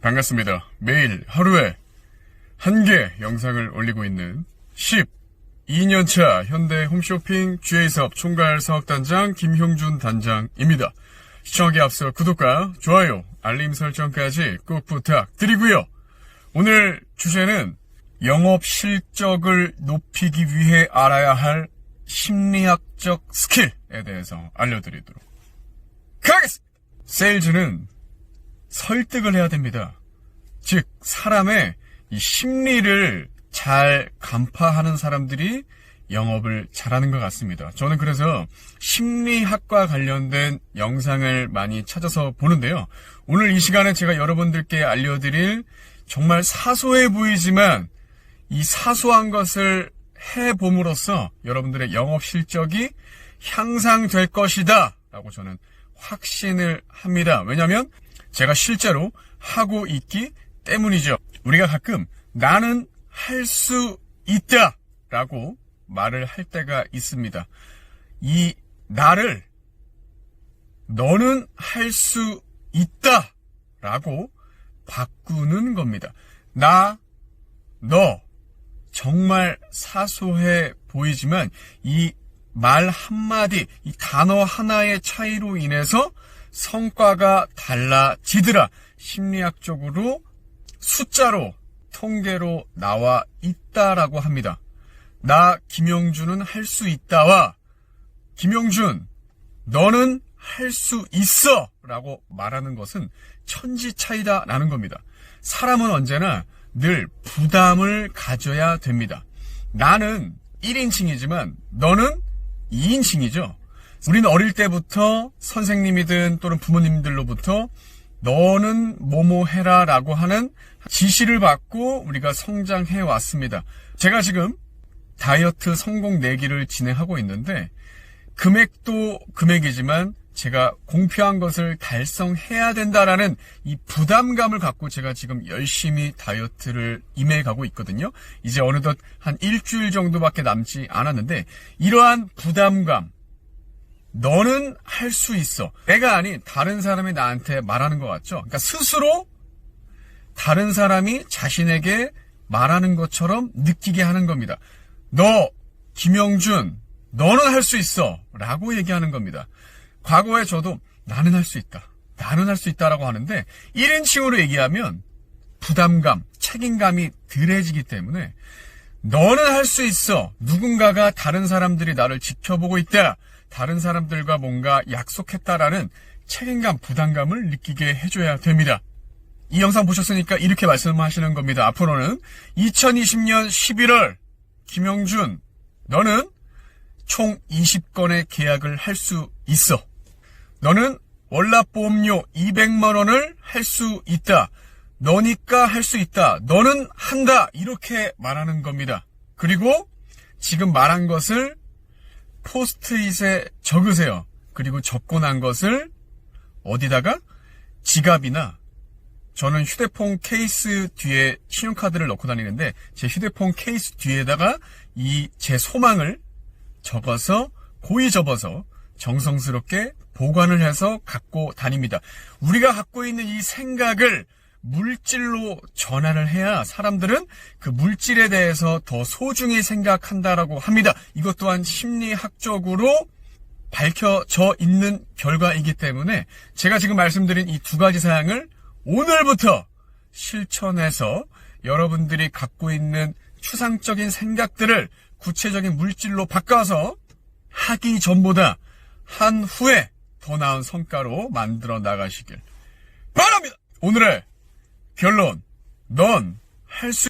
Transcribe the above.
반갑습니다. 매일 하루에 한 개 영상을 올리고 있는 12년차 현대 홈쇼핑 GA사업 총괄 사업단장 김형준 단장입니다. 시청하기 앞서 구독과 좋아요, 알림 설정까지 꼭 부탁드리고요. 오늘 주제는 영업 실적을 높이기 위해 알아야 할 심리학적 스킬에 대해서 알려드리도록 하겠습니다. 세일즈는 설득을 해야 됩니다. 즉, 사람의 이 심리를 잘 간파하는 사람들이 영업을 잘하는 것 같습니다. 저는 그래서 심리학과 관련된 영상을 많이 찾아서 보는데요. 오늘 이 시간에 제가 여러분들께 알려드릴 정말 사소해 보이지만 이 사소한 것을 해봄으로써 여러분들의 영업 실적이 향상될 것이다. 라고 저는 확신을 합니다. 왜냐하면 제가 실제로 하고 있기 때문이죠. 우리가 가끔 나는 할 수 있다 라고 말을 할 때가 있습니다. 이 나를 너는 할 수 있다 라고 바꾸는 겁니다. 나, 너, 정말 사소해 보이지만 이 말 한마디, 이 단어 하나의 차이로 인해서 성과가 달라지더라. 심리학적으로 숫자로, 통계로 나와 있다라고 합니다. 나, 김영준은 할 수 있다와 김영준, 너는 할 수 있어! 라고 말하는 것은 천지 차이다 라는 겁니다. 사람은 언제나 늘 부담을 가져야 됩니다. 나는 1인칭이지만 너는 2인칭이죠. 우리는 어릴 때부터 선생님이든 또는 부모님들로부터 너는 뭐뭐 해라 라고 하는 지시를 받고 우리가 성장해 왔습니다. 제가 지금 다이어트 성공 내기를 진행하고 있는데 금액도 금액이지만 제가 공표한 것을 달성해야 된다라는 이 부담감을 갖고 제가 지금 열심히 다이어트를 임해 가고 있거든요. 이제 어느덧 한 일주일 정도밖에 남지 않았는데 이러한 부담감 너는 할 수 있어. 내가 아닌 다른 사람이 나한테 말하는 것 같죠? 그러니까 스스로 다른 사람이 자신에게 말하는 것처럼 느끼게 하는 겁니다. 너, 김영준, 너는 할 수 있어. 라고 얘기하는 겁니다. 과거에 저도 나는 할 수 있다. 나는 할 수 있다라고 하는데 1인칭으로 얘기하면 부담감, 책임감이 덜해지기 때문에 너는 할 수 있어. 누군가가 다른 사람들이 나를 지켜보고 있다. 다른 사람들과 뭔가 약속했다라는 책임감, 부담감을 느끼게 해줘야 됩니다. 이 영상 보셨으니까 이렇게 말씀하시는 겁니다. 앞으로는 2020년 11월 김영준 너는 총 20건의 계약을 할 수 있어. 너는 월납보험료 200만 원을 할 수 있다. 너니까 할 수 있다. 너는 한다. 이렇게 말하는 겁니다. 그리고 지금 말한 것을 포스트잇에 적으세요. 그리고 적고 난 것을 어디다가 지갑이나 저는 휴대폰 케이스 뒤에 신용카드를 넣고 다니는데 제 휴대폰 케이스 뒤에다가 이 제 소망을 적어서 고이 접어서 정성스럽게 보관을 해서 갖고 다닙니다. 우리가 갖고 있는 이 생각을 물질로 전환을 해야 사람들은 그 물질에 대해서 더 소중히 생각한다라고 합니다. 이것 또한 심리학적으로 밝혀져 있는 결과이기 때문에 제가 지금 말씀드린 이 두 가지 사항을 오늘부터 실천해서 여러분들이 갖고 있는 추상적인 생각들을 구체적인 물질로 바꿔서 하기 전보다 한 후에 더 나은 성과로 만들어 나가시길 바랍니다. 오늘의 결론. 넌 할 수